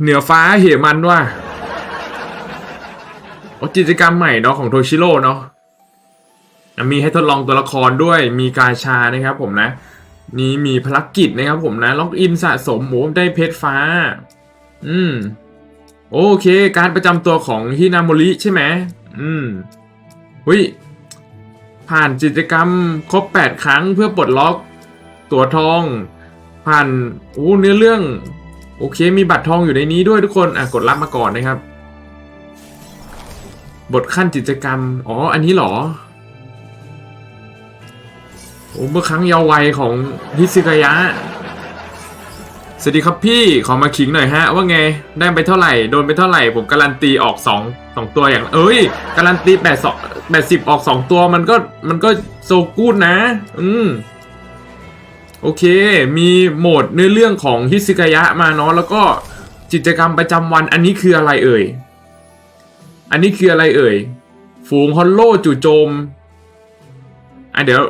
เหนือฟ้าเหมันว่ะกิจกรรมใหม่เนาะของโทชิโร่เนาะมีให้ทดลองตัวละครด้วยมีกาชานะครับผมนะ นี่มีภารกิจนะครับผมนะ ล็อกอินสะสมหมูได้เพชรฟ้า อืม โอเค การประจำตัวของฮินาโมริใช่ไหมอืมหุยผ่านกิจกรรมครบ 8 ครั้งเพื่อปลดล็อก ตัวทอง ผ่านโอ้เนื้อเรื่อง โอเคมีบัตรทองอยู่ในนี้ด้วยทุกคนอะกดรับมาก่อนนะครับ บทขั้นกิจกรรม อ๋อ อันนี้เหรอโอ้เมื่อครั้งเยาว์วัยของฮิซึกายะสวัสดีครับพี่ขอมาขิงหน่อยฮะ ว่าไงได้ไปเท่าไหร่โดนไปเท่าไหร่ ผมการันตีออกสองสองตัวอย่าง เอ้ย การันตีแปดสองแปดสิบออกสองตัวมันก็มันก็โซกูดนะ อืม โอเค มีโหมดเนื้อเรื่องของฮิซึกายะมาเนาะแล้วก็กิจกรรมประจำวันอันนี้คืออะไรเอ่ย อันนี้คืออะไรเอ่ย ฝูงฮอลโลจู่โจม อะเดี๋ยว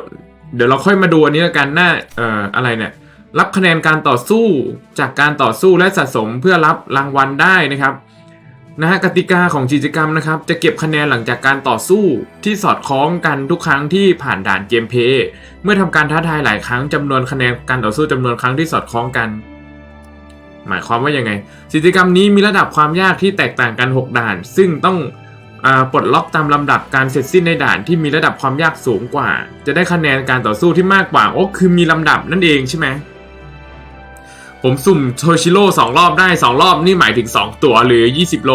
เดี๋ยวเราค่อยมาดูอันนี้ละกันหน้าเอ่ออะไรเนี่ย รับคะแนนการต่อสู้จากการต่อสู้และสะสมเพื่อรับรางวัลได้นะครับ นะฮะกติกาของกิจกรรมนะครับจะเก็บคะแนนหลังจากการต่อสู้ที่สอดคล้องกันทุกครั้งที่ผ่านด่านเกมเพย์เมื่อทำการท้าทายหลายครั้งจำนวนคะแนนการต่อสู้จำนวนครั้งที่สอดคล้องกัน หมายความว่ายังไงกิจกรรมนี้มีระดับความยากที่แตกต่างกัน 6 ด่าน ซึ่งต้องปลดล็อกตามลำดับการเสร็จสิ้นในด่านที่มีระดับความยากสูงกว่า จะได้คะแนนการต่อสู้ที่มากกว่าโอ้คือมีลำดับนั่นเองใช่ไหม ผมสุ่มโทชิโร่สองรอบได้สองรอบนี่หมายถึงสองตั๋วหรือยี่สิบโล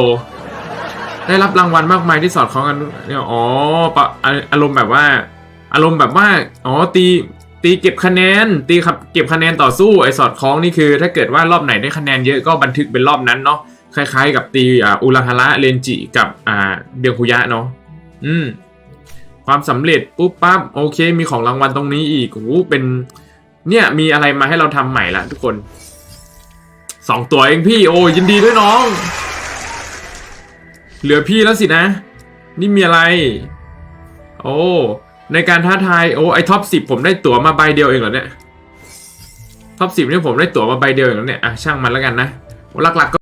ได้รับรางวัลมากมายที่สอดคล้องกันเนี่ยอ๋อปะอะอารมณ์แบบว่า อารมณ์แบบว่าอ๋อตีตีเก็บคะแนน ตีครับเก็บคะแนนต่อสู้ไอ้สอดคล้องนี่คือ ถ้าเกิดว่ารอบไหนได้คะแนนเยอะก็บันทึกเป็นรอบนั้นเนาะคล้ายๆ กับตีอ่าอุราฮาระเรนจิกับอ่าเบียงคุยะเนาะอืมความสำเร็จปุ๊บปั๊บโอเค มีของรางวัลตรงนี้อีกโอ้เป็นเนี่ยมีอะไรมาให้เราทำใหม่ละทุกคน สองตัวเองพี่โอ้ยินดีด้วยน้อง เหลือพี่แล้วสินะ นี่มีอะไร โอ้ในการท้าทายโอ้ไอท็อปสิบผมได้ตั๋วมาใบเดียวเองเหรอเนี่ยท็อปสิบนี่ผมได้ตั๋วมาใบเดียวเองเหรอเนี่ยอะช่างมันแล้วกันนะหลักๆก็